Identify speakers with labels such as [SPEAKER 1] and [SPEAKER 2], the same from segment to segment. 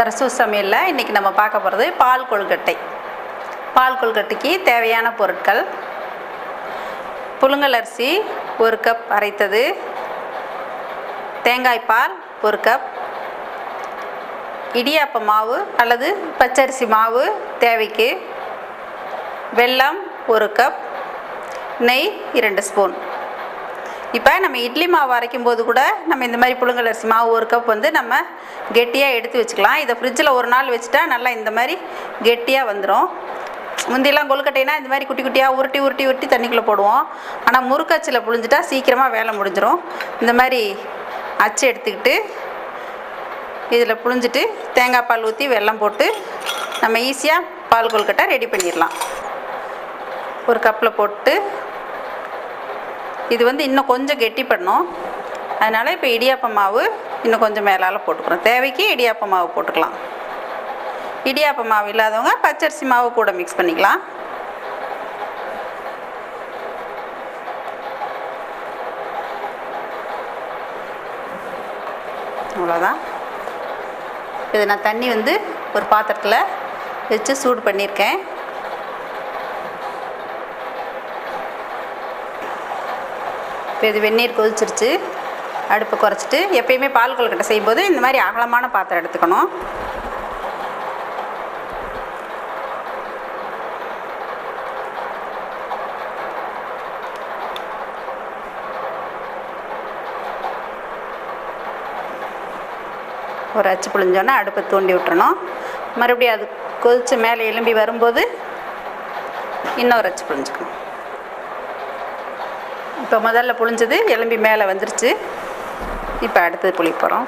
[SPEAKER 1] சரசு சமையலில் இன்றைக்கி நம்ம பார்க்க போகிறது பால் கொழுக்கட்டை. பால் கொழுக்கட்டைக்கு தேவையான பொருட்கள். புழுங்கல் அரிசி ஒரு கப் அரைத்தது. தேங்காய் பால் ஒரு கப். இடியாப்ப மாவு அல்லது பச்சரிசி மாவு தேவைக்கு. வெல்லம் ஒரு கப். நெய் இரண்டு ஸ்பூன். இப்போ நம்ம இட்லி மாவு அரைக்கும் போது கூட நம்ம இந்த மாதிரி புழுங்கலரிசி மாவு ஒரு கப் வந்து நம்ம கெட்டியாக எடுத்து வச்சுக்கலாம். இதை ஃப்ரிட்ஜில் ஒரு நாள் வச்சுட்டா நல்லா இந்த மாதிரி கெட்டியாக வந்துடும் முந்தியெல்லாம் கொழுக்கட்டைனா இந்த மாதிரி குட்டி குட்டியாக உருட்டி உருட்டி உருட்டி தண்ணிக்குள்ளே போடுவோம். ஆனால் முறுக்கச்சில் புழிஞ்சிட்டா சீக்கிரமாக வேலை முடிஞ்சிடும் இந்த மாதிரி அச்சு எடுத்துக்கிட்டு இதில் புழிஞ்சிட்டு தேங்காய் பால் ஊற்றி வெல்லம் போட்டு நம்ம ஈஸியாக பால் கொழுக்கட்டை ரெடி பண்ணிடலாம். ஒரு கப்பில் போட்டு இது வந்து இன்னும் கொஞ்சம் கெட்டி அதனால் இப்போ இடியாப்ப மாவு இன்னும் கொஞ்சம் மேலால் போட்டுக்கிறோம். தேவைக்கு இடியாப்ப மாவு போட்டுக்கலாம். இடியாப்ப மாவு இல்லாதவங்க பச்சரிசி மாவு கூட மிக்ஸ் பண்ணிக்கலாம். அவ்வளோதான் இது நான் தண்ணி வந்து ஒரு பாத்திரத்தில் வச்சு சூடு பண்ணியிருக்கேன். இப்போ இது வெந்நீர் கொதிச்சிருச்சு. அடுப்பு குறைச்சிட்டு எப்பயுமே பால் கொழுக்கட்டை செய்யும்போது இந்த மாதிரி அகலமான பாத்திரம் எடுத்துக்கணும். ஒரு அச்சு புழிஞ்சோன்னா அடுப்பை தூண்டி விட்டுறணும். மறுபடியும் அது கொதித்து மேலே எலும்பி வரும்போது இன்னொரு அச்சு புழிஞ்சுக்கணும். இப்போ முதல்ல புழிஞ்சது எலும்பி மேலே வந்துருச்சு. இப்போ அடுத்தது புளி போகிறோம்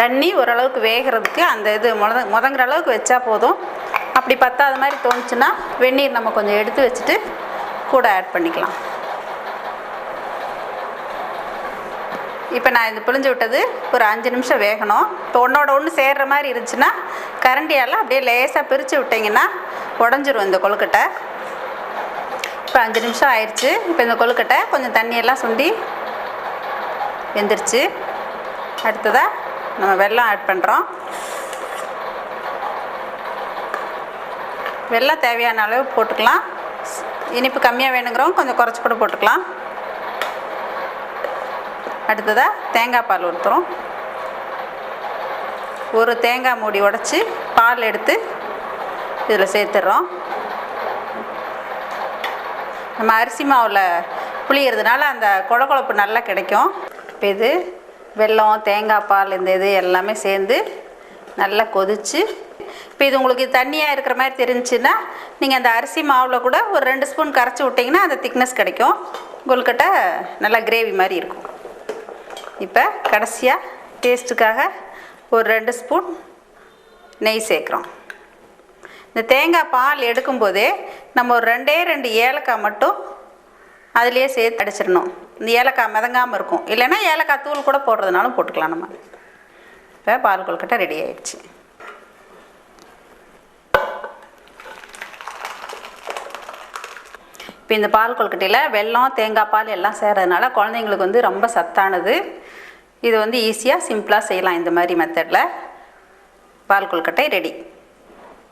[SPEAKER 1] தண்ணி ஓரளவுக்கு வேகிறதுக்கு அந்த இது முத முதங்குற அளவுக்கு வச்சா போதும். அப்படி பத்தாத மாதிரி தோணுச்சுன்னா வெந்நீர் நம்ம கொஞ்சம் எடுத்து வச்சுட்டு கூட ஆட் பண்ணிக்கலாம். இப்போ நான் இது பிழிஞ்சு விட்டது ஒரு அஞ்சு நிமிஷம் வேகணும். இப்போ ஒன்றோட ஒன்று சேர்கிற மாதிரி இருந்துச்சுன்னா கரண்டியால் அப்படியே லேசாக பிரித்து விட்டிங்கன்னா உடஞ்சிரும் இந்த கொழுக்கட்டை. இப்போ அஞ்சு நிமிஷம் ஆயிடுச்சு இப்போ இந்த கொழுக்கட்டை கொஞ்சம் தண்ணியெல்லாம் சுண்டி வெந்துருச்சு அடுத்ததாக நம்ம வெல்லம் ஆட் பண்ணுறோம் வெள்ளம் தேவையான அளவு போட்டுக்கலாம். இனிப்பு கம்மியாக வேணுங்கிறவங்க கொஞ்சம் குறைச்சி கூட போட்டுக்கலாம். அடுத்ததாக தேங்காய் பால் ஊற்றுறோம் ஒரு தேங்காய் மூடி உடச்சி பால் எடுத்து இதில் சேர்த்துடுறோம் நம்ம அரிசி மாவில் புளியறதுனால அந்த கொழக்கொழப்பு நல்லா கிடைக்கும். இப்போ இது வெல்லம் தேங்காய் பால் இந்த இது எல்லாமே சேர்ந்து நல்லா கொதிச்சு இப்போ இது உங்களுக்கு தண்ணியாக இருக்கிற மாதிரி தெரிஞ்சுன்னா நீங்கள் அந்த அரிசி மாவில் கூட ஒரு ரெண்டு ஸ்பூன் கரைச்சி விட்டிங்கன்னா அந்த திக்னஸ் கிடைக்கும். கொழுக்கட்டை நல்லா கிரேவி மாதிரி இருக்கும். இப்போ கடைசியாக டேஸ்ட்டுக்காக ஒரு ரெண்டு ஸ்பூன் நெய் சேர்க்குறோம். இந்த தேங்காய் பால் எடுக்கும்போதே நம்ம ஒரு ரெண்டே ரெண்டு ஏலக்காய் மட்டும் அதுலேயே சேர்த்து அடிச்சிடணும். இந்த ஏலக்காய் மிதங்காமல் இருக்கும். இல்லைன்னா ஏலக்காய் தூள் கூட போடுறதுனாலும் போட்டுக்கலாம் நம்ம. இப்போ பால் கொழுக்கட்டை ரெடி ஆயிடுச்சு. இப்போ இந்த பால் கொழுக்கட்டையில் வெல்லம் தேங்காய் பால் எல்லாம் சேர்றதுனால குழந்தைங்களுக்கு வந்து ரொம்ப சத்தானது. இது வந்து ஈஸியாக சிம்பிளாக செய்யலாம் இந்த மாதிரி மெத்தடில் பால் கொழுக்கட்டை ரெடி